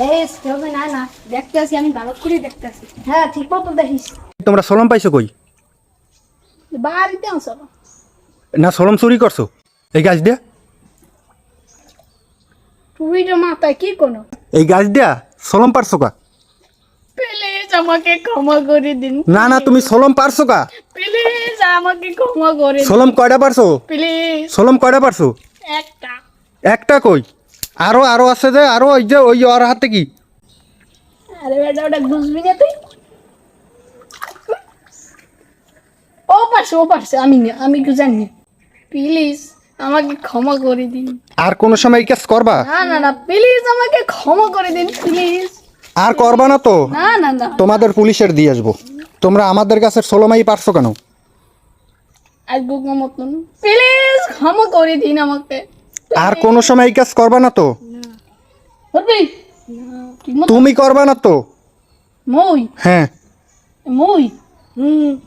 দেশ হবে না না দেখতে আমি ভালো করে দেখতে হ্যাঁ ঠিক মতো দেখিস। তোমরা সলম পাইছো কই? বাড়িতে না সলম চুরি করছ? এই গাছ দিয়া? তুই তো মাথায় কি কোনো? এই গাছ দিয়া? সলম পারছ কা? প্লিজ আমাকে ক্ষমা করে দিন। না না তুমি সলম পারছ কা? প্লিজ আমাকে ক্ষমা করে দিন। সলম কয়টা পারছ? প্লিজ। সলম কয়টা পারছ? একটা। একটা কই? আরও আরও আছে যে আরও ওই যে ওই ওর হাতে কি? আরে বেটা ওটা বুঝবি না তুই? ও পারছে ও পারছে আমি না আমি কি জানি। প্লিজ আমাকে ক্ষমা করে দিন। আর কোন সময় এই কাজ করবা? না না না প্লিজ আমাকে ক্ষমা করে দিন প্লিজ আর করবা না তো? না না না। তোমাদের পুলিশের দিয়ে আসব। তোমরা আমাদের কাছে সলমাই পারছ কেন? আজকে মতন। প্লিজ ক্ষমা করে দিন আমাকে। আর কোন সময় এই কাজ করবা না তো? করবি? তুমি করবা না তো? মই? হ্যাঁ। মই? হুম।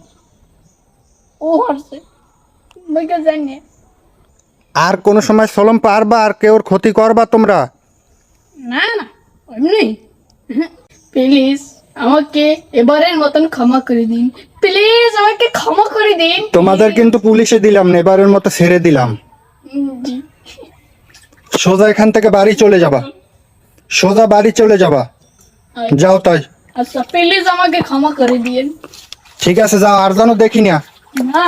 ও হারছে মুইকে জানি আর কোন সময় সলম পারবা আর কেউর ক্ষতি করবা তোমরা? না না। এমনি। প্লিজ আমাকে এবারের মতন ক্ষমা করে দিন। প্লিজ আমাকে ক্ষমা করে দিন। তোমাদের কিন্তু পুলিশে দিলাম না এবারের মতো ছেড়ে দিলাম। জি। সোজা এখান থেকে বাড়ি চলে যাবা। সোজা বাড়ি চলে যাবা। যাও তাই। আচ্ছা প্লিজ আমাকে ক্ষমা করে দিয়েন। ঠিক আছে যাও আর যেন দেখি না। না।